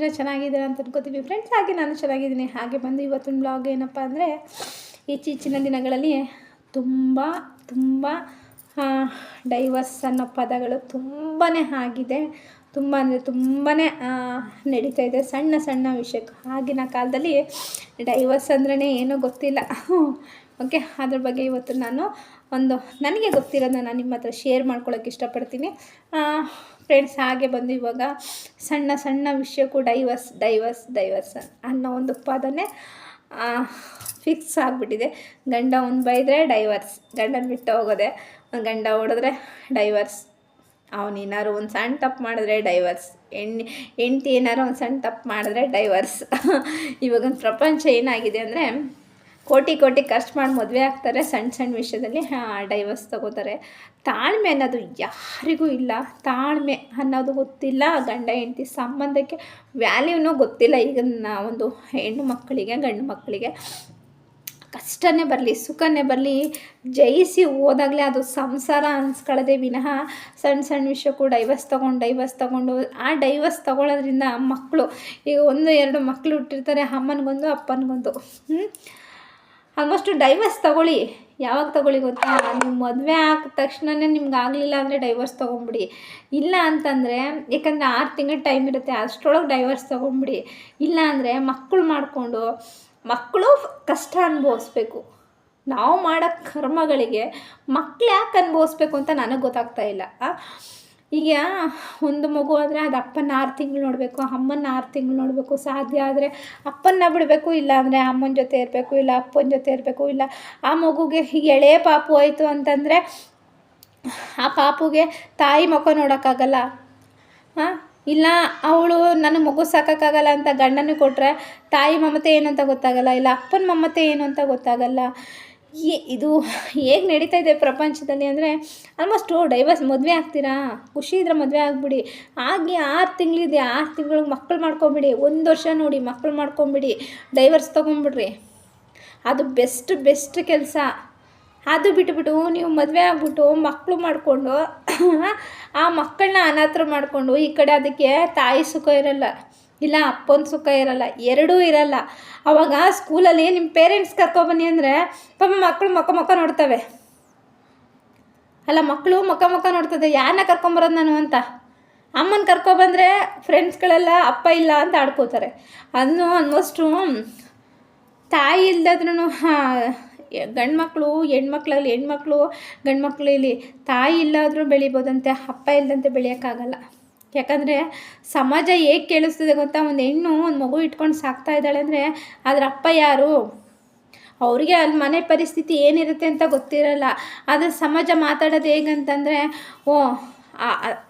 ಹೇಗಿದ್ದೀರಾ ಚೆನ್ನಾಗಿದ್ದೀರಾ ಅಂತ ಅನ್ಕೋತೀವಿ ಫ್ರೆಂಡ್ಸ್ ಹಾಗೆ ನಾನು ಚೆನ್ನಾಗಿದ್ದೀನಿ. ಹಾಗೆ ಬಂದು ಇವತ್ತಿನ ಬ್ಲಾಗ್ ಏನಪ್ಪ ಅಂದರೆ ಇತ್ತೀಚಿನ ದಿನಗಳಲ್ಲಿ ತುಂಬ ತುಂಬ ಡೈವರ್ಸ್ ಅನ್ನೋ ಪದಗಳು ತುಂಬಾ ಆಗಿದೆ. ತುಂಬ ಅಂದರೆ ತುಂಬಾ ನಡೀತಾ ಇದೆ ಸಣ್ಣ ಸಣ್ಣ ವಿಷಯಕ್ಕೆ. ಆಗಿನ ಕಾಲದಲ್ಲಿ ಡೈವರ್ಸ್ ಅಂದ್ರೇ ಏನೂ ಗೊತ್ತಿಲ್ಲ. ಓಕೆ ಅದ್ರ ಬಗ್ಗೆ ಇವತ್ತು ನಾನು ಒಂದು, ನನಗೆ ಗೊತ್ತಿರೋದನ್ನ ನಾನು ನಿಮ್ಮ ಹತ್ರ ಶೇರ್ ಮಾಡ್ಕೊಳ್ಳೋಕೆ ಇಷ್ಟಪಡ್ತೀನಿ. ಫ್ರೆಂಡ್ಸ್ ಹಾಗೆ ಬಂದು ಇವಾಗ ಸಣ್ಣ ಸಣ್ಣ ವಿಷಯಕ್ಕೂ ಡೈವರ್ಸ್ ಡೈವರ್ಸ್ ಡೈವರ್ಸ್ ಅನ್ನೋ ಒಂದು ಉತ್ಪಾದನೆ ಫಿಕ್ಸ್ ಆಗಿಬಿಟ್ಟಿದೆ. ಗಂಡ ಒಂದು ಬೈದರೆ ಡೈವರ್ಸ್ ಗಂಡನ ಬಿಟ್ಟು ಹೋಗೋದೆ. ಒಂದು ಗಂಡ ಹೊಡೆದ್ರೆ ಡೈವರ್ಸ್ ಅವನು ಒಂದು ಸಣ್ಣ ತಪ್ಪು ಮಾಡಿದ್ರೆ ಡೈವರ್ಸ್ ಹೆಣ್ಣು ಹೆಂಡ್ತಿ ಏನಾರು ಒಂದು ಸಣ್ಣ ತಪ್ಪು ಮಾಡಿದ್ರೆ ಡೈವರ್ಸ್ ಇವಾಗೊಂದು ಪ್ರಪಂಚ ಏನಾಗಿದೆ ಅಂದರೆ ಕೋಟಿ ಕೋಟಿ ಖರ್ಚು ಮಾಡಿ ಮದುವೆ ಆಗ್ತಾರೆ ಸಣ್ಣ ಸಣ್ಣ ವಿಷಯದಲ್ಲಿ. ಡೈವರ್ಸ್ ತಗೋತಾರೆ. ತಾಳ್ಮೆ ಅನ್ನೋದು ಯಾರಿಗೂ ಇಲ್ಲ. ತಾಳ್ಮೆ ಅನ್ನೋದು ಗೊತ್ತಿಲ್ಲ. ಗಂಡ, ಹೆಂಡತಿ ಸಂಬಂಧಕ್ಕೆ ವ್ಯಾಲ್ಯೂನೂ ಗೊತ್ತಿಲ್ಲ. ಈಗಿನ ಒಂದು ಹೆಣ್ಣು ಮಕ್ಕಳಿಗೆ, ಗಂಡು ಮಕ್ಕಳಿಗೆ. ಕಷ್ಟನೇ ಬರಲಿ, ಸುಖನೇ ಬರಲಿ, ಜಯಿಸಿ ಹೋದಾಗಲೇ ಅದು ಸಂಸಾರ ಅನ್ಸ್ಕೊಳ್ಳೋದೇ ವಿನಃ ಸಣ್ಣ ಸಣ್ಣ ವಿಷಯಕ್ಕೂ ಡೈವರ್ಸ್ ತೊಗೊಂಡು ಡೈವರ್ಸ್ ತೊಗೊಂಡು. ಆ ಡೈವರ್ಸ್ ತೊಗೊಳೋದ್ರಿಂದ ಮಕ್ಕಳು, ಈಗ ಒಂದು, ಎರಡು ಮಕ್ಕಳು ಹುಟ್ಟಿರ್ತಾರೆ. ಅಮ್ಮನಿಗೊಂದು, ಅಪ್ಪನಿಗೊಂದು. ಆಲ್ಮೋಸ್ಟು ಡೈವರ್ಸ್ ತೊಗೊಳ್ಳಿ. ಯಾವಾಗ ತೊಗೊಳ್ಳಿ ಗೊತ್ತಾ? ನೀವು ಮದುವೆ ಆದ ತಕ್ಷಣವೇ ನಿಮ್ಗೆ ಆಗಲಿಲ್ಲ ಅಂದರೆ ಡೈವರ್ಸ್ ತೊಗೊಂಬಿಡಿ. ಇಲ್ಲ ಅಂತಂದರೆ ಯಾಕಂದರೆ ಆರು ತಿಂಗಳ ಟೈಮ್ ಇರುತ್ತೆ, ಅಷ್ಟರೊಳಗೆ ಡೈವರ್ಸ್ ತೊಗೊಂಬಿಡಿ. ಇಲ್ಲ ಅಂದರೆ ಮಕ್ಕಳು ಮಾಡಿಕೊಂಡು ಮಕ್ಕಳು ಕಷ್ಟ ಅನುಭವಿಸ್ಬೇಕು. ನಾವು ಮಾಡೋ ಕರ್ಮಗಳಿಗೆ ಮಕ್ಳು ಯಾಕೆ ಅನುಭವಿಸ್ಬೇಕು ಅಂತ ನನಗೆ ಗೊತ್ತಾಗ್ತಾ ಇಲ್ಲ. ಈಗ ಒಂದು ಮಗು ಆದರೆ ಅದು ಅಪ್ಪನ ಆರು ತಿಂಗಳು ನೋಡಬೇಕು ಅಮ್ಮನ ಆರು ತಿಂಗಳು ನೋಡಬೇಕು, ಸಾಧ್ಯ ಆದರೆ ಅಪ್ಪನ್ನ ಬಿಡಬೇಕು, ಇಲ್ಲ ಅಂದರೆ ಅಮ್ಮನ ಜೊತೆ ಇರಬೇಕು, ಇಲ್ಲ ಅಪ್ಪನ ಜೊತೆ ಇರಬೇಕು, ಇಲ್ಲ ಆ ಮಗುಗೆ ಎಳೆ ಪಾಪು ಆಯಿತು ಅಂತಂದರೆ ಆ ಪಾಪುಗೆ ತಾಯಿ ಮುಖ ನೋಡೋಕ್ಕಾಗಲ್ಲ. ಹಾಂ ಇಲ್ಲ, ಅವಳು ನನ್ನ ಮಗು ಸಾಕೋಕ್ಕಾಗಲ್ಲ ಅಂತ ಗಂಡನಿಗೆ ಕೊಟ್ಟರೆ ತಾಯಿ ಮಮತೆ ಏನು ಅಂತ ಗೊತ್ತಾಗಲ್ಲ, ಇಲ್ಲ ಅಪ್ಪನ ಮಮತೆ ಏನು ಅಂತ ಗೊತ್ತಾಗಲ್ಲ. ಈ ಇದು ಹೇಗೆ ನಡೀತಾ ಇದೆ ಪ್ರಪಂಚದಲ್ಲಿ ಅಂದರೆ ಆಲ್ಮೋಸ್ಟು ಡೈವರ್ಸ್ ಮದುವೆ ಆಗ್ತೀರಾ? ಖುಷಿ ಇದ್ರೆ ಮದುವೆ ಆಗಿಬಿಡಿ. ಆಗಿ ಆರು ತಿಂಗಳಿದೆ, ಆರು ತಿಂಗಳಿಗೆ ಮಕ್ಕಳು ಮಾಡ್ಕೊಂಬಿಡಿ. ಒಂದು ವರ್ಷ ನೋಡಿ ಮಕ್ಕಳು ಮಾಡ್ಕೊಂಬಿಡಿ. ಡೈವರ್ಸ್ ತೊಗೊಂಬಿಡ್ರಿ. ಅದು ಬೆಸ್ಟ್ ಬೆಸ್ಟ್ ಕೆಲಸ. ಅದು ಬಿಟ್ಬಿಟ್ಟು ನೀವು ಮದುವೆ ಆಗ್ಬಿಟ್ಟು ಮಕ್ಕಳು ಮಾಡಿಕೊಂಡು, ಆ ಮಕ್ಕಳನ್ನ ಅನಾಥರು ಮಾಡಿಕೊಂಡು ಈ ಕಡೆ ಅದಕ್ಕೆ ತಾಯಿ ಸುಖ ಇರಲ್ಲ. ಇಲ್ಲ, ಅಪ್ಪನ ಸುಖ ಇರಲ್ಲ, ಎರಡೂ ಇರಲ್ಲ. ಅವಾಗ ಸ್ಕೂಲಲ್ಲಿ ನಿಮ್ಮ ಪೇರೆಂಟ್ಸ್ ಕರ್ಕೊಬನ್ನಿ ಅಂದರೆ ಪಾಪ ಮಕ್ಕಳು ಮಕ್ಕ ಮಕ್ಕ ನೋಡ್ತವೆ. ಅಲ್ಲ ಮಕ್ಕಳು ಮಕ್ಕ ಮಕ್ಕ ನೋಡ್ತದೆ ಯಾರನ್ನ ಕರ್ಕೊಂಬರೋದು ನಾನು ಅಂತ? ಅಮ್ಮನ ಕರ್ಕೊಬಂದರೆ ಫ್ರೆಂಡ್ಸ್ಗಳೆಲ್ಲ ಅಪ್ಪ ಇಲ್ಲ ಅಂತ ಆಡ್ಕೋತಾರೆ. ಅದನ್ನು ಆಲ್ಮೋಸ್ಟು ತಾಯಿ ಇಲ್ಲದ್ರೂ ಗಂಡು ಮಕ್ಕಳು ಹೆಣ್ಮಕ್ಳಲ್ಲಿ ಹೆಣ್ಮಕ್ಳು ಗಂಡು ಮಕ್ಕಳಲ್ಲಿ ತಾಯಿ ಇಲ್ಲಾದರೂ ಬೆಳಿಬೋದಂತೆ, ಅಪ್ಪ ಇಲ್ಲದಂತೆ ಬೆಳೆಯೋಕ್ಕಾಗಲ್ಲ. ಯಾಕಂದರೆ ಸಮಾಜ ಹೇಗೆ ಕೇಳಿಸ್ತದೆ ಗೊತ್ತಾ? ಒಂದು ಹೆಣ್ಣು, ಒಂದು ಮಗು ಇಟ್ಕೊಂಡು ಸಾಕ್ತಾ ಇದ್ದಾಳೆ ಅಂದರೆ ಅದರ ಅಪ್ಪ ಯಾರು? ಅವರಿಗೆ ಅಲ್ಲಿ ಮನೆ ಪರಿಸ್ಥಿತಿ ಏನಿರುತ್ತೆ ಅಂತ ಗೊತ್ತಿರಲ್ಲ. ಆದರೆ ಸಮಾಜ ಮಾತಾಡೋದು ಹೇಗಂತಂದರೆ, ಓ,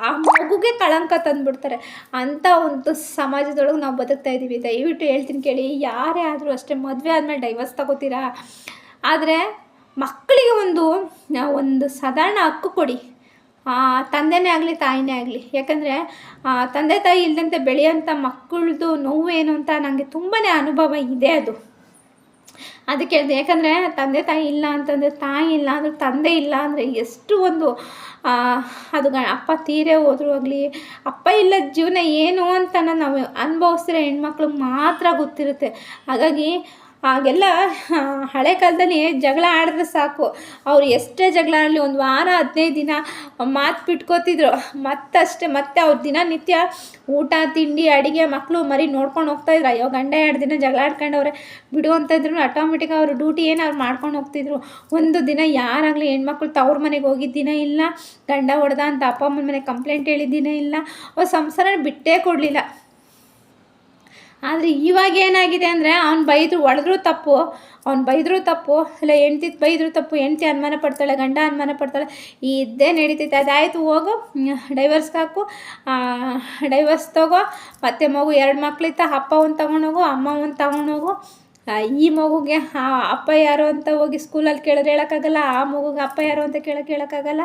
ಆ ಮಗುಗೆ ಕಳಂಕ ತಂದುಬಿಡ್ತಾರೆ. ಅಂಥ ಒಂದು ಸಮಾಜದೊಳಗೆ ನಾವು ಬದುಕ್ತಾ ಇದ್ದೀವಿ ದಯವಿಟ್ಟು ಹೇಳ್ತೀನಿ ಕೇಳಿ, ಯಾರೇ ಆದರೂ ಅಷ್ಟೇ ಮದುವೆ ಆದಮೇಲೆ ಡೈವರ್ಸ್ ತಗೋತೀರಾ? ಆದರೆ ಮಕ್ಕಳಿಗೆ ಒಂದು ಒಂದು ಸಾಧಾರಣ ಹಕ್ಕು ಕೊಡಿ. ತಂದೆನೇ ಆಗಲಿ, ತಾಯಿನೇ ಆಗಲಿ. ಯಾಕಂದರೆ ತಂದೆ ತಾಯಿ ಇಲ್ಲದಂತೆ ಬೆಳೆಯೋಂಥ ಮಕ್ಕಳದು ನೋವು ಏನು ಅಂತ ನನಗೆ ತುಂಬಾ ಅನುಭವ ಇದೆ ಅದು. ಅದಕ್ಕೆ ಹೇಳಿದೆ, ಯಾಕಂದರೆ ತಂದೆ ತಾಯಿ ಇಲ್ಲ ಅಂತಂದರೆ, ತಾಯಿ ಇಲ್ಲ ಅಂದರೆ, ತಂದೆ ಇಲ್ಲ ಅಂದರೆ ಎಷ್ಟು ಒಂದು ಅದು ಅಪ್ಪ ತೀರೆ ಹೋದರೂ ಆಗಲಿ, ಅಪ್ಪ ಇಲ್ಲದ ಜೀವನ ಏನು ಅಂತ ನಾವು ಅನುಭವಿಸಿದ್ರೆ ಹೆಣ್ಮಕ್ಳಿಗೆ ಮಾತ್ರ ಗೊತ್ತಿರುತ್ತೆ. ಹಾಗಾಗಿ ಆಗೆಲ್ಲ ಹಳೆ ಕಾಲದಲ್ಲಿ ಜಗಳ ಆಡಿದ್ರೆ ಸಾಕು. ಅವ್ರು ಎಷ್ಟೇ ಜಗಳ ಆಡಲಿ ಒಂದು ವಾರ, ಹದಿನೈದು ದಿನ ಮಾತು ಬಿಟ್ಕೋತಿದ್ರು. ಮತ್ತಷ್ಟೇ, ಮತ್ತೆ ಅವ್ರ ದಿನನಿತ್ಯ ಊಟ, ತಿಂಡಿ, ಅಡುಗೆ ಮಕ್ಕಳು ಮರಿ ನೋಡ್ಕೊಂಡು ಹೋಗ್ತಾಯಿದ್ರು ಅಯ್ಯೋ, ಗಂಡ ಎರಡು ದಿನ ಜಗಳ ಆಡ್ಕೊಂಡವ್ರೆ. ಬಿಡು ಅಂತ ಇದ್ರು ಆಟೋಮೆಟಿಕ್ ಅವ್ರ ಡ್ಯೂಟಿ ಏನು ಅವ್ರು ಮಾಡ್ಕೊಂಡು ಹೋಗ್ತಿದ್ರು. ಒಂದು ದಿನ ಯಾರಾಗಲಿ ಹೆಣ್ಮಕ್ಳು ತವ್ರ ಮನೆಗೆ ಹೋಗಿದ್ದ ದಿನ ಇಲ್ಲ. ಗಂಡ ಹೊಡೆದ ಅಂತ ಅಪ್ಪ ಅಮ್ಮನ ಮನೆಗೆ ಕಂಪ್ಲೇಂಟ್ ಹೇಳಿದ್ದೀನೇ ಇಲ್ಲ. ಅವ್ರು ಸಂಸಾರ ಬಿಟ್ಟೇ ಕೊಡಲಿಲ್ಲ. ಆದರೆ ಇವಾಗ ಏನಾಗಿದೆ ಅಂದರೆ ಅವ್ನು ಬೈದ್ರು ಹೊಡೆದ್ರು ತಪ್ಪು, ಅವ್ನು ಬೈದರೂ ತಪ್ಪು, ಇಲ್ಲ ಹೆಂಡ್ತಿ ಬೈದರೂ ತಪ್ಪು, ಹೆಂಡ್ತಿ ಅನುಮಾನ ಪಡ್ತಾಳೆ, ಗಂಡ ಅನುಮಾನ ಪಡ್ತಾಳೆ ಇದ್ದೇ ನಡೀತೈತೆ. ಅದಾಯಿತು, ಹೋಗು ಡೈವರ್ಸ್ಗೆ ಹಾಕು ಡೈವರ್ಸ್ ತಗೋ, ಮತ್ತೆ ಮಗು ಎರಡು ಮಕ್ಳಿತ್ತ, ಅಪ್ಪ ಒಂದು ತೊಗೊಂಡೋಗು ಅಮ್ಮ ಒಂದು ತೊಗೊಂಡೋಗು ಈ ಮಗುಗೆ ಅಪ್ಪ ಯಾರು ಅಂತ ಹೋಗಿ ಸ್ಕೂಲಲ್ಲಿ ಕೇಳಿದ್ರೆ ಹೇಳೋಕ್ಕಾಗಲ್ಲ, ಆ ಮಗುಗೆ ಅಪ್ಪ ಯಾರು ಅಂತ ಕೇಳೋಕ್ಕೆ ಹೇಳೋಕ್ಕಾಗಲ್ಲ.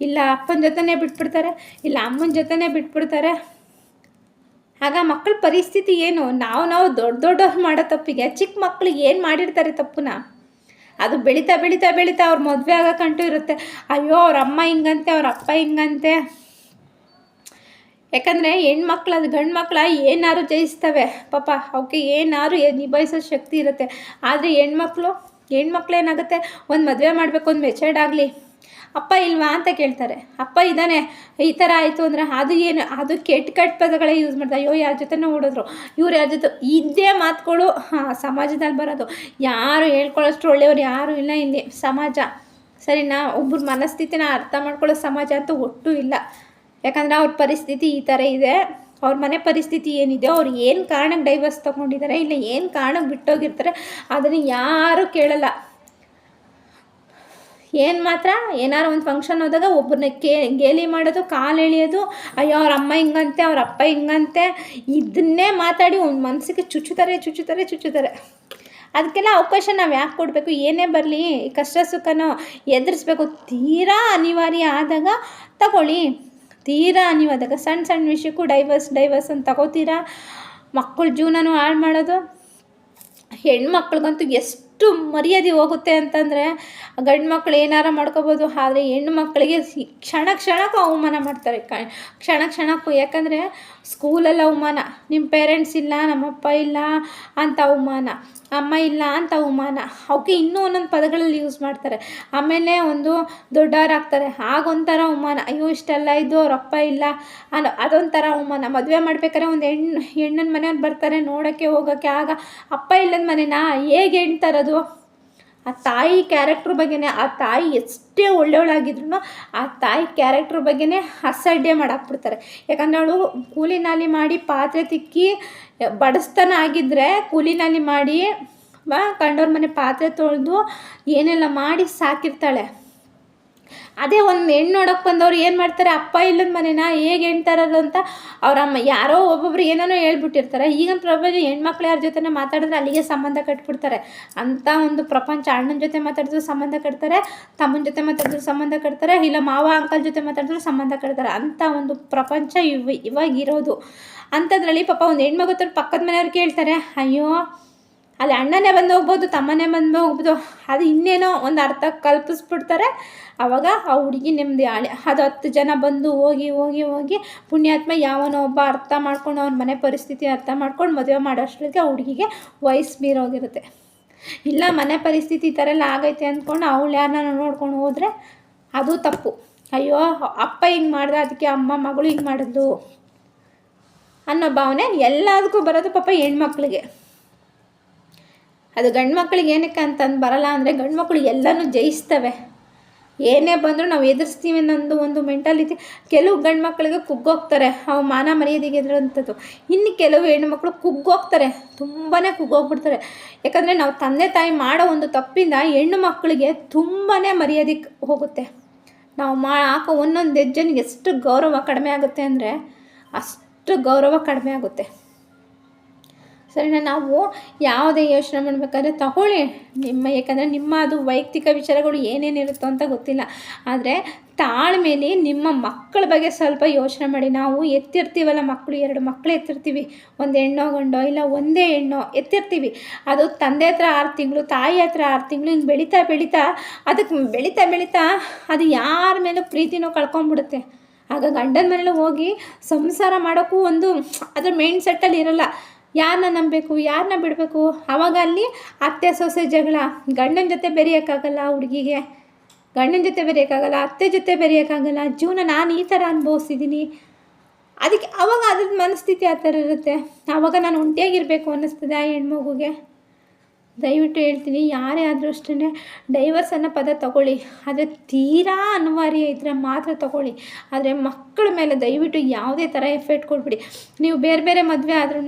ಇಲ್ಲ, ಅಪ್ಪನ ಜೊತೆನೇ ಬಿಟ್ಬಿಡ್ತಾರೆ, ಇಲ್ಲ ಅಮ್ಮನ ಜೊತೆನೇ ಬಿಟ್ಬಿಡ್ತಾರೆ. ಆಗ ಮಕ್ಕಳ ಪರಿಸ್ಥಿತಿ ಏನು? ನಾವು ನಾವು ದೊಡ್ಡ ದೊಡ್ಡವ್ರು ಮಾಡೋ ತಪ್ಪಿಗೆ, ಚಿಕ್ಕ ಮಕ್ಕಳು ಏನು ಮಾಡಿರ್ತಾರೆ ತಪ್ಪುನ? ಅದು ಬೆಳೀತಾ ಬೆಳೀತಾ ಬೆಳೀತಾ ಅವ್ರ ಮದುವೆ ಆಗಕ್ಕಂಟು ಇರುತ್ತೆ. ಅಯ್ಯೋ, ಅವ್ರ ಅಮ್ಮ ಹಿಂಗಂತೆ, ಅವ್ರ ಅಪ್ಪ ಹಿಂಗಂತೆ. ಯಾಕಂದರೆ ಹೆಣ್ಮಕ್ಳು, ಅದು ಗಂಡು ಮಕ್ಕಳ ಏನಾದ್ರು ಜಯಿಸ್ತವೆ. ಪಾಪ ಅವಕ್ಕೆ ಏನಾದ್ರು ಎ- ನಿಭಾಯಿಸೋ ಶಕ್ತಿ ಇರುತ್ತೆ. ಆದರೆ ಹೆಣ್ಮಕ್ಳು ಹೆಣ್ಮಕ್ಳು ಏನಾಗುತ್ತೆ? ಒಂದು ಮದುವೆ ಮಾಡಬೇಕು, ಒಂದು ಮೆಚರ್ಡ್ ಆಗಲಿ. ಅಪ್ಪ ಇಲ್ವಾ ಅಂತ ಕೇಳ್ತಾರೆ. ಅಪ್ಪ ಇದ್ದಾನೆ, ಈ ಥರ ಆಯಿತು ಅಂದರೆ ಅದು ಏನು, ಅದು ಕೆಟ್ಟ ಕೆಟ್ಟ ಪದಗಳೇ ಯೂಸ್ ಮಾಡ್ತಾರೆ. ಅಯ್ಯೋ, ಯಾರ ಜೊತೆನೂ ಓಡಿದ್ರು. ಇವ್ರು ಯಾರ ಜೊತೆ ಇದೇ ಮಾತುಗಳು ಸಮಾಜದಲ್ಲಿ ಬರೋದು. ಯಾರು ಹೇಳ್ಕೊಳ್ಳೋಷ್ಟು ಒಳ್ಳೆಯವ್ರು ಯಾರೂ ಇಲ್ಲ ಇಲ್ಲಿ ಸಮಾಜ. ಸರಿನಾ ಒಬ್ಬರ ಮನಸ್ಥಿತಿನ ಅರ್ಥ ಮಾಡ್ಕೊಳ್ಳೋ ಸಮಾಜ ಅಂತೂ ಒಟ್ಟು ಇಲ್ಲ. ಯಾಕಂದರೆ ಅವ್ರ ಪರಿಸ್ಥಿತಿ ಈ ಥರ ಇದೆ. ಅವ್ರ ಮನೆ ಪರಿಸ್ಥಿತಿ ಏನಿದೆ, ಅವ್ರು ಏನು ಕಾರಣಕ್ಕೆ ಡೈವರ್ಸ್ ತೊಗೊಂಡಿದ್ದಾರೆ, ಇಲ್ಲ ಏನು ಕಾರಣಕ್ಕೆ ಬಿಟ್ಟೋಗಿರ್ತಾರೆ, ಅದನ್ನು ಯಾರೂ ಕೇಳಲ್ಲ. ಏನು ಮಾತ್ರ? ಏನಾರು ಒಂದು ಫಂಕ್ಷನ್ ಹೋದಾಗ ಒಬ್ಬರನ್ನ ಕೇ, ಗೇಲಿ ಮಾಡೋದು, ಕಾಲು ಎಳೆಯೋದು, ಅಯ್ಯೋ ಅವ್ರ ಅಮ್ಮ ಹಿಂಗಂತೆ, ಅವ್ರ ಅಪ್ಪ ಹಿಂಗಂತೆ ಇದನ್ನೇ ಮಾತಾಡಿ ಒಂದು ಮನಸ್ಸಿಗೆ ಚುಚ್ಚುತ್ತಾರೆ ಚುಚ್ಚುತ್ತಾರೆ ಚುಚ್ಚುತ್ತಾರೆ. ಅದಕ್ಕೆಲ್ಲ ಅವಕಾಶ ನಾವು ಯಾಕೆ ಕೊಡಬೇಕು? ಏನೇ ಬರಲಿ, ಕಷ್ಟ ಸುಖನೋ ಎದುರಿಸ್ಬೇಕು. ತೀರಾ ಅನಿವಾರ್ಯ ಆದಾಗ ತಗೊಳ್ಳಿ. ತೀರಾ ಅನಿವಾರ್ಯದಾಗ ಸಣ್ಣ ಸಣ್ಣ ವಿಷಯಕ್ಕೂ ಡೈವರ್ಸ್ ಡೈವರ್ಸ್ ಅಂತ ತಗೋತೀರಾ? ಮಕ್ಕಳ ಜೀವನನೂ ಹಾಳು ಮಾಡೋದು? ಹೆಣ್ಮಕ್ಳಿಗಂತೂ ಎಷ್ಟು ಮರ್ಯಾದೆ ಹೋಗುತ್ತೆ ಅಂತಂದರೆ ಗಂಡು ಮಕ್ಕಳು ಏನಾರ ಮಾಡ್ಕೋಬೋದು, ಆದರೆ ಹೆಣ್ಣು ಮಕ್ಕಳಿಗೆ ಕ್ಷಣ ಕ್ಷಣಕ್ಕೂ ಅವಮಾನ ಮಾಡ್ತಾರೆ ಕ್ಷಣ ಕ್ಷಣಕ್ಕೂ, ಯಾಕಂದರೆ ಸ್ಕೂಲಲ್ಲಿ ಅವಮಾನ ನಿಮ್ಮ ಪೇರೆಂಟ್ಸ್ ಇಲ್ಲ, ನಮ್ಮಪ್ಪ ಇಲ್ಲ ಅಂತ ಅವಮಾನ. ಅಮ್ಮ ಇಲ್ಲ ಅಂತ ಅವಮಾನ. ಅವಕ್ಕೆ ಇನ್ನೂ ಒಂದೊಂದು ಪದಗಳಲ್ಲಿ ಯೂಸ್ ಮಾಡ್ತಾರೆ. ಆಮೇಲೆ ಒಂದು ದೊಡ್ಡವರಾಗ್ತಾರೆ. ಆಗೊಂಥರ ಅವಮಾನ. ಅಯ್ಯೋ, ಇಷ್ಟೆಲ್ಲ ಇದ್ದು ಅವ್ರ ಅಪ್ಪ ಇಲ್ಲ ಅನ್ನೋ ಅದೊಂಥರ ಅವಮಾನ. ಮದುವೆ ಮಾಡ್ಬೇಕಾದ್ರೆ ಒಂದು ಹೆಣ್ಣು ಹೆಣ್ಣನ ಮನೆಯವ್ರು ಬರ್ತಾರೆ ನೋಡೋಕ್ಕೆ ಹೋಗೋಕ್ಕೆ ಆಗ ಅಪ್ಪ ಇಲ್ಲದ ಮನೆನಾ? ಹೇಗೆ ಹೆಣ್ಣು ತರೋದು? ಆ ತಾಯಿ ಕ್ಯಾರೆಕ್ಟ್ರ್ ಬಗ್ಗೆನೇ, ಆ ತಾಯಿ ಎಷ್ಟೇ ಒಳ್ಳೆಯವಳಾಗಿದ್ರು ಆ ತಾಯಿ ಕ್ಯಾರೆಕ್ಟ್ರ್ ಬಗ್ಗೆನೇ ಅಸಡ್ಡೆ ಮಾಡಾಕ್ಬಿಡ್ತಾರೆ. ಯಾಕಂದರೆ ಅವಳು ಕೂಲಿನಾಲಿ ಮಾಡಿ ಪಾತ್ರೆ ತಿಕ್ಕಿ ಬಡಿಸ್ತಾನ ಆಗಿದ್ದರೆ ಕೂಲಿನಾಲಿ ಮಾಡಿ ಬಾ ಕಂಡವ್ರ ಮನೆ ಪಾತ್ರೆ ತೊಳೆದು ಏನೆಲ್ಲ ಮಾಡಿ ಸಾಕಿರ್ತಾಳೆ. ಅದೇ ಒಂದು ಹೆಣ್ಣು ನೋಡೋಕೆ ಬಂದವ್ರು ಏನು ಮಾಡ್ತಾರೆ, ಅಪ್ಪ ಇಲ್ಲದ ಮನೇನ? ಹೇಗೆ ಹೆಣ್ತಾರಲ್ಲ ಅಂತ ಅವ್ರ ಅಮ್ಮ ಯಾರೋ ಒಬ್ಬೊಬ್ರು ಏನೇನೋ ಹೇಳ್ಬಿಟ್ಟಿರ್ತಾರೆ. ಈಗಿನ ಪ್ರಪಂಚ ಹೆಣ್ಮಕ್ಳು ಯಾರ ಜೊತೆ ಮಾತಾಡಿದ್ರೆ ಅಲ್ಲಿಗೆ ಸಂಬಂಧ ಕಟ್ಬಿಡ್ತಾರೆ. ಅಂಥ ಒಂದು ಪ್ರಪಂಚ ಅಣ್ಣನ ಜೊತೆ ಮಾತಾಡಿದ್ರು ಸಂಬಂಧ ಕಟ್ತಾರೆ, ತಮ್ಮನ ಜೊತೆ ಮಾತಾಡಿದ್ರು ಸಂಬಂಧ ಕಟ್ತಾರೆ, ಇಲ್ಲ ಮಾವ, ಅಂಕಲ್ ಜೊತೆ ಮಾತಾಡಿದ್ರು ಸಂಬಂಧ ಕಟ್ತಾರೆ. ಅಂಥ ಒಂದು ಪ್ರಪಂಚ ಇವ್, ಇವಾಗಿರೋದು. ಅಂಥದ್ರಲ್ಲಿ ಪಾಪ ಒಂದು ಹೆಣ್ಮಗು ಪಕ್ಕದ ಮನೆಯವ್ರು ಕೇಳ್ತಾರೆ, ಅಯ್ಯೋ ಅಲ್ಲಿ ಅಣ್ಣನೇ ಬಂದು ಹೋಗ್ಬೋದು, ತಮ್ಮನೇ ಬಂದು ಹೋಗ್ಬೋದು. ಅದು ಇನ್ನೇನೋ ಒಂದು ಅರ್ಥ ಕಲ್ಪಿಸ್ಬಿಡ್ತಾರೆ. ಆವಾಗ ಆ ಹುಡುಗಿ ನೆಮ್ಮದಿ ಆಳೆ. ಅದು ಹತ್ತು ಜನ ಬಂದು ಹೋಗಿ ಹೋಗಿ ಹೋಗಿ ಪುಣ್ಯಾತ್ಮ ಯಾವನೋ ಒಬ್ಬ ಅರ್ಥ ಮಾಡ್ಕೊಂಡು ಅವ್ನ ಮನೆ ಪರಿಸ್ಥಿತಿ ಅರ್ಥ ಮಾಡ್ಕೊಂಡು ಮದುವೆ ಮಾಡೋಷ್ಟೊತ್ತಿಗೆ ಆ ಹುಡುಗಿಗೆ ವಯಸ್ಸು ಮೀರೋಗಿರುತ್ತೆ ಇಲ್ಲ, ಮನೆ ಪರಿಸ್ಥಿತಿ ಈ ಥರ ಎಲ್ಲ ಆಗೈತೆ ಅಂದ್ಕೊಂಡು ಅವಳು ಯಾರನ್ನ ನೋಡ್ಕೊಂಡು ಹೋದರೆ ಅದು ತಪ್ಪು. ಅಯ್ಯೋ, ಅಪ್ಪ ಹಿಂಗೆ ಮಾಡ್ದೆ, ಅದಕ್ಕೆ ಅಮ್ಮ ಮಗಳು ಹಿಂಗೆ ಮಾಡಿದ್ಲು ಅನ್ನೋ ಭಾವನೆ ಎಲ್ಲದಕ್ಕೂ ಬರೋದು ಪಾಪ ಹೆಣ್ಮಕ್ಳಿಗೆ. ಅದು ಗಂಡು ಮಕ್ಕಳಿಗೆ ಏನಕ್ಕೆ ಅಂತಂದು ಬರಲ್ಲ ಅಂದರೆ ಗಂಡು ಮಕ್ಕಳು ಎಲ್ಲನೂ ಜಯಿಸ್ತವೆ. ಏನೇ ಬಂದರೂ ನಾವು ಎದುರಿಸ್ತೀವಿ ಅನ್ನೋದು ಒಂದು ಮೆಂಟಾಲಿಟಿ ಕೆಲವು ಗಂಡು ಮಕ್ಕಳಿಗೆ ಕುಗ್ಗೋಗ್ತಾರೆ. ಅವು ಮಾನ ಮರ್ಯಾದೆಗೆ ಎದುರಂಥದ್ದು ಇನ್ನು ಕೆಲವು ಹೆಣ್ಣುಮಕ್ಳು ಕುಗ್ಗೋಗ್ತಾರೆ. ತುಂಬಾ ಕುಗ್ಗೋಗ್ಬಿಡ್ತಾರೆ. ಯಾಕಂದರೆ ನಾವು ತಂದೆ ತಾಯಿ ಮಾಡೋ ಒಂದು ತಪ್ಪಿಂದ ಹೆಣ್ಣು ಮಕ್ಕಳಿಗೆ ತುಂಬಾ ಮರ್ಯಾದೆ ಹೋಗುತ್ತೆ. ನಾವು ಮಾ ಹಾಕೋ ಒಂದೊಂದು ಹೆಜ್ಜೆನಿಗೆ ಎಷ್ಟು ಗೌರವ ಕಡಿಮೆ ಆಗುತ್ತೆ ಅಂದರೆ ಅಷ್ಟು ಗೌರವ ಕಡಿಮೆ ಆಗುತ್ತೆ. ಸರಿನಾ? ನಾವು ಯಾವುದೇ ಯೋಚನೆ ಮಾಡಬೇಕಾದ್ರೆ ತಗೊಳ್ಳಿ. ನಿಮ್ಮ ಯಾಕಂದರೆ ನಿಮ್ಮ ಅದು ವೈಯಕ್ತಿಕ ವಿಚಾರಗಳು ಏನೇನಿರುತ್ತೋ ಅಂತ ಗೊತ್ತಿಲ್ಲ. ಆದರೆ ತಾಳ್ಮೇಲೆ ನಿಮ್ಮ ಮಕ್ಕಳ ಬಗ್ಗೆ ಸ್ವಲ್ಪ ಯೋಚನೆ ಮಾಡಿ. ನಾವು ಎತ್ತಿರ್ತೀವಲ್ಲ ಮಕ್ಕಳು, ಎರಡು ಮಕ್ಕಳು ಎತ್ತಿರ್ತೀವಿ. ಒಂದು ಹೆಣ್ಣೋ, ಗಂಡೋ, ಇಲ್ಲ ಒಂದೇ ಹೆಣ್ಣೋ ಎತ್ತಿರ್ತೀವಿ. ಅದು ತಂದೆ ಹತ್ರ ಆರು ತಿಂಗಳು, ತಾಯಿ ಹತ್ರ ಆರು ತಿಂಗಳು ಹಿಂಗೆ ಬೆಳೀತಾ ಬೆಳೀತಾ ಅದಕ್ಕೆ ಬೆಳೀತಾ ಬೆಳೀತಾ ಅದು ಯಾರ ಮೇಲೂ ಪ್ರೀತಿನೋ ಕಳ್ಕೊಂಬಿಡುತ್ತೆ. ಆಗ ಗಂಡನ ಮನೇಲಿ ಹೋಗಿ ಸಂಸಾರ ಮಾಡೋಕ್ಕೂ ಒಂದು ಅದ್ರ ಮೈಂಡ್ ಸೆಟ್ಟಲ್ಲಿ ಇರಲ್ಲ. ಯಾರನ್ನ ನಂಬಬೇಕು, ಯಾರನ್ನ ಬಿಡಬೇಕು? ಆವಾಗ ಅಲ್ಲಿ ಅತ್ತೆ ಸೊಸೆ ಜಗಳ. ಗಂಡನ ಜೊತೆ ಬೆರೆಯೋಕ್ಕಾಗಲ್ಲ ಹುಡುಗಿಗೆ. ಗಂಡನ ಜೊತೆ ಬೆರೆಯೋಕ್ಕಾಗಲ್ಲ, ಅತ್ತೆ ಜೊತೆ ಬೆರೆಯೋಕ್ಕಾಗಲ್ಲ. ಜೀವನ ನಾನು ಈ ಥರ ಅನುಭವಿಸಿದ್ದೀನಿ ಅದಕ್ಕೆ ಆವಾಗ ಅದ್ರ ಮನಸ್ಥಿತಿ ಆ ಥರ ಇರುತ್ತೆ. ಆವಾಗ ನಾನು ಒಂಟಿಯಾಗಿರಬೇಕು ಅನ್ನಿಸ್ತದೆ ಆ ಹೆಣ್ಮಗುಗೆ. ದಯವಿಟ್ಟು ಹೇಳ್ತೀನಿ, ಯಾರೇ ಆದರೂ ಅಷ್ಟೇ ಡೈವರ್ಸ್ ಪದ ತಗೊಳ್ಳಿ. ಆದರೆ ತೀರಾ ಅನಿವಾರ್ಯ ಇದ್ದರೆ ಮಾತ್ರ ತಗೊಳ್ಳಿ. ಆದರೆ ಮಕ್ಕಳ ಮೇಲೆ ದಯವಿಟ್ಟು ಯಾವುದೇ ಥರ ಎಫೆಕ್ಟ್ ಕೊಡ್ಬಿಡಿ. ನೀವು ಬೇರೆ ಬೇರೆ ಮದುವೆ ಆದ್ರೂ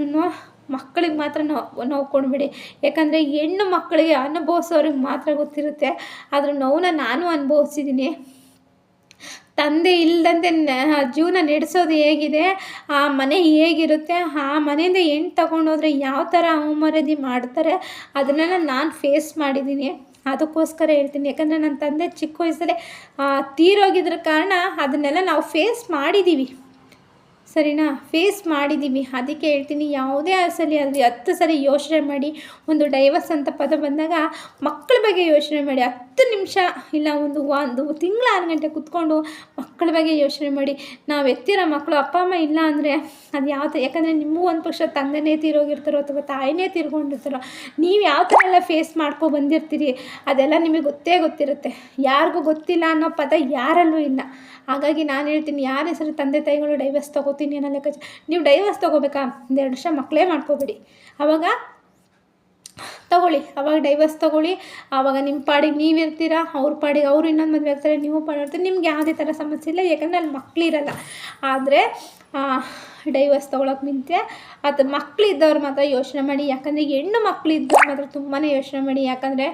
ಮಕ್ಕಳಿಗೆ ಮಾತ್ರ ನೋವು ನೋವು ಕೊಡಬೇಡಿ. ಯಾಕಂದರೆ ಹೆಣ್ಣು ಮಕ್ಕಳಿಗೆ ಅನುಭವಿಸೋರಿಗೆ ಮಾತ್ರ ಗೊತ್ತಿರುತ್ತೆ. ಅದ್ರ ನೋವನ್ನ ನಾನು ಅನುಭವಿಸಿದ್ದೀನಿ. ತಂದೆ ಇಲ್ಲದಂತೆ ಜೀವನ ನಡೆಸೋದು ಹೇಗಿದೆ, ಆ ಮನೆ ಹೇಗಿರುತ್ತೆ, ಆ ಮನೆಯಿಂದ ಹೆಣ್ಣು ತಗೊಂಡೋದ್ರೆ ಯಾವ ಥರ ಅವಮರ್ಯಾದೆ ಮಾಡ್ತಾರೆ, ಅದನ್ನೆಲ್ಲ ನಾನು ಫೇಸ್ ಮಾಡಿದ್ದೀನಿ. ಅದಕ್ಕೋಸ್ಕರ ಹೇಳ್ತೀನಿ. ಯಾಕಂದರೆ ನನ್ನ ತಂದೆ ಚಿಕ್ಕ ವಯಸ್ಸಲ್ಲೇ ತೀರೋಗಿದ್ರ ಕಾರಣ ಅದನ್ನೆಲ್ಲ ನಾವು ಫೇಸ್ ಮಾಡಿದ್ದೀವಿ ಸರಿನಾ? ಫೇಸ್ ಮಾಡಿದ್ದೀವಿ ಅದಕ್ಕೆ ಹೇಳ್ತೀನಿ, ಯಾವುದೇ ಸಲ ಅಲ್ಲಿ ಹತ್ತು ಸರಿ ಯೋಚನೆ ಮಾಡಿ, ಒಂದು ಡೈವರ್ಸ್ ಅಂತ ಪದ ಬಂದಾಗ ಮಕ್ಕಳ ಬಗ್ಗೆ ಯೋಚನೆ ಮಾಡಿ. ಹತ್ತು ನಿಮಿಷ ಇಲ್ಲ, ಒಂದು ಒಂದು ತಿಂಗಳ ಆರು ಗಂಟೆ ಕುತ್ಕೊಂಡು ಮಕ್ಕಳ ಬಗ್ಗೆ ಯೋಚನೆ ಮಾಡಿ. ನಾವು ಎತ್ತಿರೋ ಮಕ್ಕಳು ಅಪ್ಪ, ಅಮ್ಮ ಇಲ್ಲ ಅಂದರೆ ಅದು ಯಾವ ಥರ ಯಾಕಂದರೆ ನಿಮಗೂ ಒಂದು ಪಕ್ಷ ತಂದೆನೇ ತೀರೋಗಿರ್ತಾರೋ ಅಥವಾ ತಾಯಿನೇ ತೀರ್ಕೊಂಡಿರ್ತಾರೋ, ನೀವು ಯಾವ ಥರ ಎಲ್ಲ ಫೇಸ್ ಮಾಡ್ಕೊ ಬಂದಿರ್ತೀರಿ? ಅದೆಲ್ಲ ನಿಮಗೆ ಗೊತ್ತೇ ಗೊತ್ತಿರುತ್ತೆ. ಯಾರಿಗೂ ಗೊತ್ತಿಲ್ಲ ಅನ್ನೋ ಪದ ಯಾರಲ್ಲೂ ಇಲ್ಲ. ಹಾಗಾಗಿ ನಾನು ಹೇಳ್ತೀನಿ, ಯಾರ ಹೆಸರು ತಂದೆ ತಾಯಿಗಳು ಡೈವರ್ಸ್ ತೊಗೋತೀನಿ ಅನ್ನೋ ಲೆಕ್ಕ ನೀವು ಡೈವರ್ಸ್ ತೊಗೋಬೇಕಾ? ಎರಡು ವರ್ಷ ಮಕ್ಕಳೇ ಮಾಡ್ಕೋಬೇಡಿ. ಆವಾಗ ತಗೊಳ್ಳಿ, ಅವಾಗ ಡೈವರ್ಸ್ ತೊಗೊಳ್ಳಿ ಆವಾಗ ನಿಮ್ಮ ಪಾಡಿಗೆ ನೀವು ಇರ್ತೀರಾ ಅವ್ರ ಪಾಡಿಗೆ ಅವ್ರು ಇನ್ನೊಂದು ಮದುವೆ ಆಗ್ತಾರೆ, ನೀವು ಪಾಡಿರ್ತೀರಿ ನಿಮ್ಗೆ ಯಾವುದೇ ಥರ ಸಮಸ್ಯೆ ಇಲ್ಲ, ಯಾಕಂದರೆ ಅಲ್ಲಿ ಮಕ್ಕಳಿರಲ್ಲ ಆದರೆ ಡೈವರ್ಸ್ ತೊಗೊಳಕ್ಕೆ ನಿಂತೆ ಅದು ಮಕ್ಕಳಿದ್ದವ್ರು ಮಾತ್ರ ಯೋಚನೆ ಮಾಡಿ, ಯಾಕಂದರೆ ಹೆಣ್ಣು ಮಕ್ಕಳಿದ್ದವ್ರು ಮಾತ್ರ ತುಂಬಾ ಯೋಚನೆ ಮಾಡಿ, ಯಾಕಂದರೆ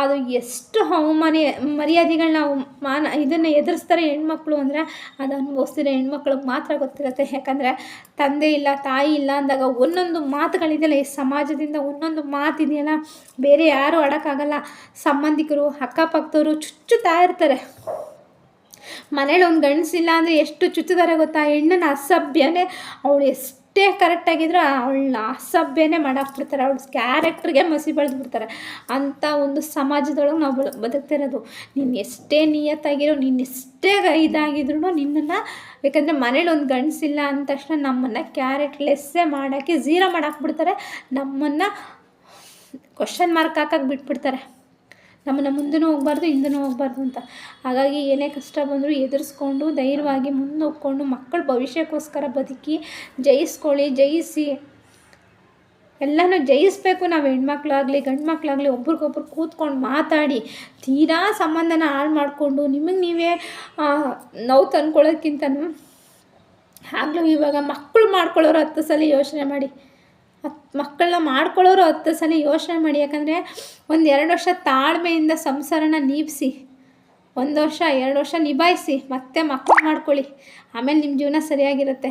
ಅದು ಎಷ್ಟು ಅವಮಾನ ಮರ್ಯಾದೆಗಳನ್ನ ಮಾನ, ಇದನ್ನು ಎದುರಿಸ್ತಾರೆ ಹೆಣ್ಮಕ್ಳು ಅಂದರೆ ಅದು ಅನುಭವಿಸ್ತಿರೋ ಹೆಣ್ಮಕ್ಳಿಗೆ ಮಾತ್ರ ಗೊತ್ತಿರುತ್ತೆ. ಯಾಕಂದರೆ ತಂದೆ ಇಲ್ಲ, ತಾಯಿ ಇಲ್ಲ ಅಂದಾಗ ಒಂದೊಂದು ಮಾತುಗಳಿದೆಯಲ್ಲ, ಈ ಸಮಾಜದಿಂದ ಒಂದೊಂದು ಮಾತಿದೆಯಲ್ಲ ಬೇರೆ ಯಾರೂ ಆಡೋಕ್ಕಾಗಲ್ಲ. ಸಂಬಂಧಿಕರು, ಅಕ್ಕಪಕ್ಕದವರು ಚುಚ್ಚುತ್ತಾ ಇರ್ತಾರೆ. ಮನೇಲಿ ಒಂದು ಗಂಡಸಿಲ್ಲ ಅಂದರೆ ಎಷ್ಟು ಚುಚ್ಚುತ್ತಾರೆ ಗೊತ್ತಾ? ಹೆಣ್ಣನ್ನು ಅಸಭ್ಯನೇ. ಅವಳು ಎಷ್ಟೇ ಕರೆಕ್ಟಾಗಿದ್ರೂ ಅವಳನ್ನ ಅಸಭ್ಯನೇ ಮಾಡಾಕ್ಬಿಡ್ತಾರೆ. ಅವಳ ಕ್ಯಾರೆಕ್ಟ್ರಿಗೆ ಮಸಿ ಬೆಳೆದ್ಬಿಡ್ತಾರೆ. ಅಂಥ ಒಂದು ಸಮಾಜದೊಳಗೆ ನಾವು ಬದುಕ್ತಿರೋದು ನೀನು ಎಷ್ಟೇ ನಿಯತ್ತಾಗಿರೋ, ನೀನು ಎಷ್ಟೇ ಇದಾಗಿದ್ರು ನಿನ್ನನ್ನು, ಯಾಕಂದರೆ ಮನೇಲಿ ಒಂದು ಗಂಡಸಿಲ್ಲ ಅಂದ ತಕ್ಷಣ ನಮ್ಮನ್ನು ಕ್ಯಾರೆಟ್ಲೆಸ್ಸೇ ಮಾಡೋಕ್ಕೆ ಝೀರೋ ಮಾಡಾಕ್ಬಿಡ್ತಾರೆ. ನಮ್ಮನ್ನು ಕ್ವಶನ್ ಮಾರ್ಕ್ ಹಾಕಕ್ಕೆ ಬಿಟ್ಬಿಡ್ತಾರೆ. ನಮ್ಮನ್ನು ಮುಂದೂ ಹೋಗ್ಬಾರ್ದು ಹಿಂದೂ ಹೋಗ್ಬಾರ್ದು ಅಂತ. ಹಾಗಾಗಿ ಏನೇ ಕಷ್ಟ ಬಂದರೂ ಎದುರಿಸ್ಕೊಂಡು, ಧೈರ್ಯವಾಗಿ ಮುಂದೆ ಹೋಗ್ಕೊಂಡು, ಮಕ್ಕಳ ಭವಿಷ್ಯಕ್ಕೋಸ್ಕರ ಬದುಕಿ, ಜಯಿಸ್ಕೊಳ್ಳಿ, ಜಯಿಸಿ. ಎಲ್ಲನೂ ಜಯಿಸ್ಬೇಕು. ನಾವು ಹೆಣ್ಮಕ್ಳಾಗಲಿ ಗಂಡು ಮಕ್ಕಳಾಗಲಿ ಒಬ್ರಿಗೊಬ್ರು ಕೂತ್ಕೊಂಡು ಮಾತಾಡಿ, ತೀರಾ ಸಂಬಂಧನ ಹಾಳು ಮಾಡಿಕೊಂಡು, ನಿಮಗೆ ನೀವೇ ನೋವು ತಂದ್ಕೊಳ್ಳೋಕ್ಕಿಂತನೂ ಆಗಲೂ ಇವಾಗ ಮಕ್ಕಳು ಮಾಡ್ಕೊಳ್ಳೋರು ಹತ್ತು ಸಲ ಯೋಚನೆ ಮಾಡಿ. ಮಕ್ಕಳನ್ನ ಮಾಡ್ಕೊಳ್ಳೋರು ಹತ್ತು ಸಲ ಯೋಚನೆ ಮಾಡಿ. ಯಾಕಂದರೆ ಒಂದು ಎರಡು ವರ್ಷ ತಾಳ್ಮೆಯಿಂದ ಸಂಸಾರನ ನೀವಿಸಿ, ಒಂದು ವರ್ಷ, ಎರಡು ವರ್ಷ ನಿಭಾಯಿಸಿ, ಮತ್ತೆ ಮಕ್ಕಳು ಮಾಡ್ಕೊಳ್ಳಿ. ಆಮೇಲೆ ನಿಮ್ಮ ಜೀವನ ಸರಿಯಾಗಿರುತ್ತೆ.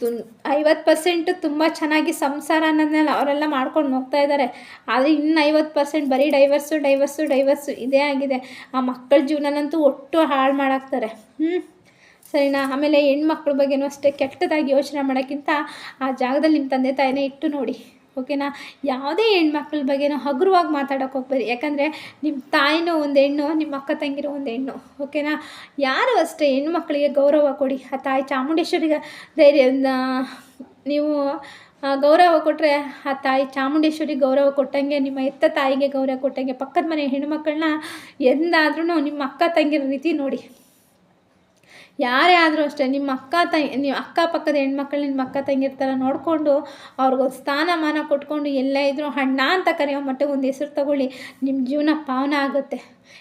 ತು ಐವತ್ತು ಪರ್ಸೆಂಟು ತುಂಬ ಚೆನ್ನಾಗಿ ಸಂಸಾರ ಅನ್ನೋದನ್ನೆಲ್ಲ ಅವರೆಲ್ಲ ಮಾಡ್ಕೊಂಡು ಹೋಗ್ತಾ ಇದ್ದಾರೆ ಆದರೆ ಇನ್ನು ಐವತ್ತು ಪರ್ಸೆಂಟ್ ಬರೀ ಡೈವರ್ಸು ಡೈವರ್ಸು ಡೈವರ್ಸು ಇದೇ ಆಗಿದೆ. ಆ ಮಕ್ಕಳ ಜೀವನನಂತೂ ಒಟ್ಟು ಹಾಳು ಮಾಡಾಕ್ತಾರೆ. ಹ್ಞೂ ಸರಿನಾ? ಆಮೇಲೆ ಹೆಣ್ಮಕ್ಳ ಬಗ್ಗೆನೂ ಅಷ್ಟೇ ಕೆಟ್ಟದಾಗಿ ಯೋಚನೆ ಮಾಡೋಕ್ಕಿಂತ ಆ ಜಾಗದಲ್ಲಿ ನಿಮ್ಮ ತಂದೆ ತಾಯಿನೇ ಇಟ್ಟು ನೋಡಿ. ಓಕೆನಾ? ಯಾವುದೇ ಹೆಣ್ಮಕ್ಳ ಬಗ್ಗೆನೂ ಹಗುರವಾಗಿ ಮಾತಾಡೋಕೆ ಹೋಗ್ಬೋದು ಯಾಕಂದರೆ ನಿಮ್ಮ ತಾಯಿನೂ ಒಂದು ಹೆಣ್ಣು ನಿಮ್ಮ ಅಕ್ಕ ತಂಗಿರೋ ಒಂದು ಹೆಣ್ಣು. ಓಕೆನಾ? ಯಾರು ಅಷ್ಟೇ ಹೆಣ್ಮಕ್ಳಿಗೆ ಗೌರವ ಕೊಡಿ. ಆ ತಾಯಿ ಚಾಮುಂಡೇಶ್ವರಿಗೆ ಧೈರ್ಯ ನೀವು ಗೌರವ ಕೊಟ್ಟರೆ ಆ ತಾಯಿ ಚಾಮುಂಡೇಶ್ವರಿ ಗೌರವ ಕೊಟ್ಟಂಗೆ, ನಿಮ್ಮ ಎತ್ತ ತಾಯಿಗೆ ಗೌರವ ಕೊಟ್ಟಂಗೆ, ಪಕ್ಕದ ಮನೆ ಹೆಣ್ಮಕ್ಳನ್ನ ಎಂದಾದ್ರೂ ನಿಮ್ಮ ಅಕ್ಕ ತಂಗಿರೋ ರೀತಿ ನೋಡಿ. ಯಾರೇ ಆದರೂ ಅಷ್ಟೇ, ನಿಮ್ಮ ಅಕ್ಕ ತಂಗಿ ನಿಮ್ಮ ಅಕ್ಕಪಕ್ಕದ ಹೆಣ್ಮಕ್ಳು ನಿಮ್ಮ ಅಕ್ಕ ತಂಗಿರ್ತಾರ ನೋಡಿಕೊಂಡು ಅವ್ರಿಗೊಂದು ಸ್ಥಾನಮಾನ ಕೊಟ್ಕೊಂಡು ಎಲ್ಲೇ ಇದ್ರೂ ಹಣ್ಣ ಅಂತ ಕರೆಯೋ ಮಟ್ಟಿಗೆ ಒಂದು ಹೆಸರು ತಗೊಳ್ಳಿ ನಿಮ್ಮ ಜೀವನ ಪಾವನ ಆಗುತ್ತೆ.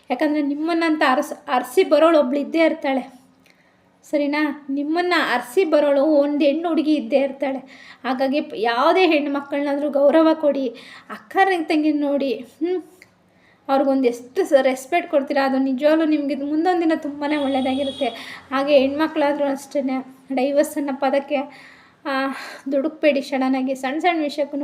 ಯಾಕಂದರೆ ನಿಮ್ಮನ್ನಂತ ಅರಸ್, ಅರಸಿ ಬರೋಳು ಒಬ್ಳು ಇದ್ದೇ ಇರ್ತಾಳೆ. ಸರಿನಾ? ನಿಮ್ಮನ್ನು ಅರಸಿ ಬರೋಳು ಒಂದು ಹೆಣ್ಣು ಹುಡುಗಿ ಇದ್ದೇ ಇರ್ತಾಳೆ. ಹಾಗಾಗಿ ಯಾವುದೇ ಹೆಣ್ಣು ಮಕ್ಕಳನ್ನಾದರೂ ಗೌರವ ಕೊಡಿ ಅಕ್ಕ ತಂಗಿನ ನೋಡಿ ಹ್ಞೂ ಅವ್ರಿಗೊಂದು ಎಷ್ಟು ರೆಸ್ಪೆಕ್ಟ್ ಕೊಡ್ತೀರಾ, ಅದು ನಿಜವಾಗ್ಲೂ ನಿಮಗೆ ಮುಂದೊಂದು ದಿನ ತುಂಬಾ ಒಳ್ಳೆಯದಾಗಿರುತ್ತೆ ಹಾಗೆ ಹೆಣ್ಮಕ್ಳಾದರೂ ಅಷ್ಟೇ ಡೈವರ್ಸ್ ಅನ್ನೋ ಪದಕ್ಕೆ ದುಡುಕ್ಬೇಡಿ ಸಡನ್ನಾಗಿ ಸಣ್ಣ ಸಣ್ಣ ವಿಷಯಕ್ಕೂ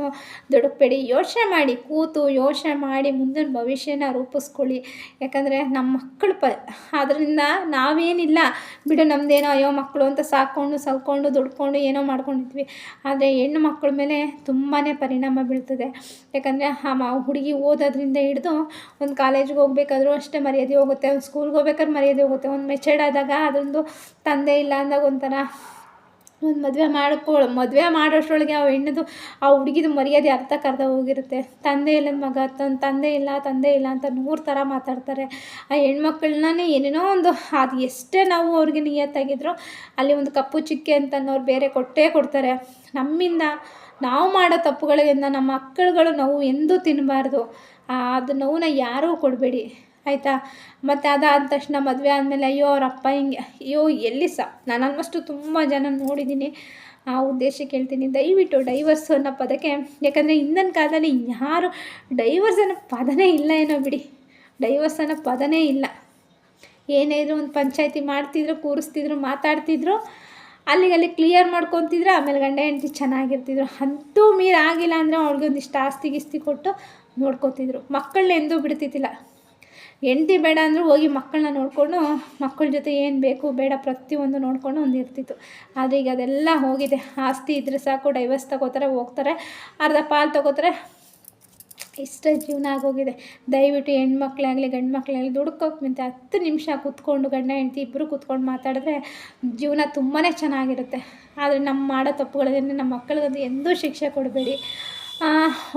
ದುಡುಕ್ಬೇಡಿ. ಯೋಚನೆ ಮಾಡಿ, ಕೂತು ಯೋಚನೆ ಮಾಡಿ ಮುಂದಿನ ಭವಿಷ್ಯನ ರೂಪಿಸ್ಕೊಳ್ಳಿ. ಯಾಕಂದರೆ ನಮ್ಮ ಮಕ್ಕಳು ಪ ಅದರಿಂದ ನಾವೇನಿಲ್ಲ. ಬಿಡು ನಮ್ಮದೇನೋ ಅಯ್ಯೋ, ಮಕ್ಕಳು ಅಂತ ಸಾಕೊಂಡು, ಸಲ್ಕೊಂಡು, ದುಡ್ಕೊಂಡು ಏನೋ ಮಾಡ್ಕೊಂಡಿದ್ವಿ. ಆದರೆ ಹೆಣ್ಣು ಮಕ್ಕಳ ಮೇಲೆ ತುಂಬಾ ಪರಿಣಾಮ ಬೀಳ್ತದೆ. ಯಾಕಂದರೆ ಆ ಹುಡುಗಿ ಓದೋದ್ರಿಂದ ಹಿಡಿದು ಒಂದು ಕಾಲೇಜ್ಗೆ ಹೋಗ್ಬೇಕಾದ್ರೂ ಅಷ್ಟೇ ಮರ್ಯಾದೆ ಹೋಗುತ್ತೆ. ಒಂದು ಸ್ಕೂಲ್ಗೆ ಹೋಗ್ಬೇಕಾದ್ರೆ ಮರ್ಯಾದೆ ಹೋಗುತ್ತೆ. ಒಂದು ಮೆಚರ್ಡ್ ಆದಾಗ ಅದೊಂದು ತಂದೆ ಇಲ್ಲ ಅಂದಾಗ ಒಂಥರ ಒಂದು ಮದುವೆ ಮಾಡ್ಕೊ ಮದುವೆ ಮಾಡೋಷ್ಟರೊಳಗೆ ಆ ಹೆಣ್ಣದು ಆ ಹುಡುಗಿದು ಮರ್ಯಾದೆ ಅರ್ಧಕ್ಕರ್ಧ ಹೋಗಿರುತ್ತೆ. ತಂದೆ ಇಲ್ಲದ ಮಗ ತನ್ನ ತಂದೆ ಇಲ್ಲ ತಂದೆ ಇಲ್ಲ ಅಂತ ನೂರು ಥರ ಮಾತಾಡ್ತಾರೆ. ಆ ಹೆಣ್ಮಕ್ಳನ್ನೇ ಏನೇನೋ ಒಂದು, ಅದು ಎಷ್ಟೇ ನಾವು ಅವ್ರಿಗೆ ನಿಯತ್ತಾಗಿದ್ರು ಅಲ್ಲಿ ಒಂದು ಕಪ್ಪು ಚಿಕ್ಕೆ ಅಂತ ಅನ್ನೋರು ಬೇರೆ ಕೊಟ್ಟೇ ಕೊಡ್ತಾರೆ. ನಮ್ಮಿಂದ ನಾವು ಮಾಡೋ ತಪ್ಪುಗಳಿಂದ ನಮ್ಮ ಮಕ್ಕಳುಗಳು ನೋವು ಎಂದೂ ತಿನ್ನಬಾರ್ದು ಅದು ನೋವನ್ನ ಯಾರೂ ಕೊಡಬೇಡಿ. ಆಯಿತಾ? ಮತ್ತು ಅದಾದ ತಕ್ಷಣ ಮದುವೆ ಆದಮೇಲೆ ಅಯ್ಯೋ ಅವರಪ್ಪ ಹಿಂಗೆ, ಅಯ್ಯೋ ಎಲ್ಲಿ ಸಹ ನಾನು ಆಲ್ಮೋಸ್ಟು ತುಂಬ ಜನ ನೋಡಿದ್ದೀನಿ. ಆ ಉದ್ದೇಶಕ್ಕೆ ಕೇಳ್ತೀನಿ, ದಯವಿಟ್ಟು ಡೈವರ್ಸ್ ಅನ್ನೋ ಪದಕ್ಕೆ, ಯಾಕಂದರೆ ಹಿಂದಿನ ಕಾಲದಲ್ಲಿ ಯಾರು ಡೈವರ್ಸ್ ಅನ್ನೋ ಪದನೇ ಇಲ್ಲ ಏನೋ ಬಿಡಿ. ಡೈವರ್ಸ್ ಅನ್ನೋ ಪದನೇ ಇಲ್ಲ. ಏನೇ ಇದ್ರು ಒಂದು ಪಂಚಾಯತಿ ಮಾಡ್ತಿದ್ರು, ಕೂರಿಸ್ತಿದ್ರು, ಮಾತಾಡ್ತಿದ್ರು, ಅಲ್ಲಿಗೆ ಅಲ್ಲಿ ಕ್ಲಿಯರ್ ಮಾಡ್ಕೊತಿದ್ರು, ಆಮೇಲೆ ಗಂಡ ಹೆಂಡತಿ ಚೆನ್ನಾಗಿರ್ತಿದ್ರು. ಅಂತೂ ಮೀರಾಗಿಲ್ಲ ಅಂದರೆ ಅವ್ಳಿಗೆ ಒಂದಿಷ್ಟು ಆಸ್ತಿ ಗಿಸ್ತಿ ಕೊಟ್ಟು ನೋಡ್ಕೋತಿದ್ರು. ಮಕ್ಕಳನ್ನ ಎಂದೂ ಬಿಡ್ತಿದ್ದಿಲ್ಲ. ಹೆಂಡ್ತಿ ಬೇಡ ಅಂದರೂ ಹೋಗಿ ಮಕ್ಕಳನ್ನ ನೋಡಿಕೊಂಡು ಮಕ್ಕಳ ಜೊತೆ ಏನು ಬೇಕು ಬೇಡ ಪ್ರತಿಯೊಂದು ನೋಡಿಕೊಂಡು ಒಂದು ಇರ್ತಿತ್ತು. ಆದರೆ ಈಗ ಅದೆಲ್ಲ ಹೋಗಿದೆ. ಆಸ್ತಿ ಇದ್ದರೆ ಸಾಕು ಡೈವರ್ಸ್ ತಗೋತಾರೆ, ಹೋಗ್ತಾರೆ. ಅರ್ಧ ಪಾಲು ತಗೋತಾರೆ. ಇಷ್ಟ ಜೀವನ ಆಗೋಗಿದೆ. ದಯವಿಟ್ಟು ಹೆಣ್ಮಕ್ಳಾಗಲಿ ಗಂಡು ಮಕ್ಕಳಾಗಲಿ ದುಡ್ಕೋಕೆ ಮಿಂತೆ ಹತ್ತು ನಿಮಿಷ ಕೂತ್ಕೊಂಡು ಗಂಡ, ಹೆಂಡ್ತಿ ಇಬ್ಬರು ಕೂತ್ಕೊಂಡು ಮಾತಾಡಿದ್ರೆ ಜೀವನ ತುಂಬಾ ಚೆನ್ನಾಗಿರುತ್ತೆ. ಆದರೆ ನಮ್ಮ ಮಾಡೋ ತಪ್ಪುಗಳಿಂದ ನಮ್ಮ ಮಕ್ಕಳಿಗಂತೂ ಎಂದೂ ಶಿಕ್ಷೆ ಕೊಡಬೇಡಿ.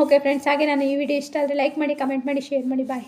ಓಕೆ ಫ್ರೆಂಡ್ಸ್ ಹಾಗೆ ನಾನು ಈ ವಿಡಿಯೋ ಇಷ್ಟ ಆದರೆ ಲೈಕ್ ಮಾಡಿ ಕಮೆಂಟ್ ಮಾಡಿ ಶೇರ್ ಮಾಡಿ ಬಾಯ್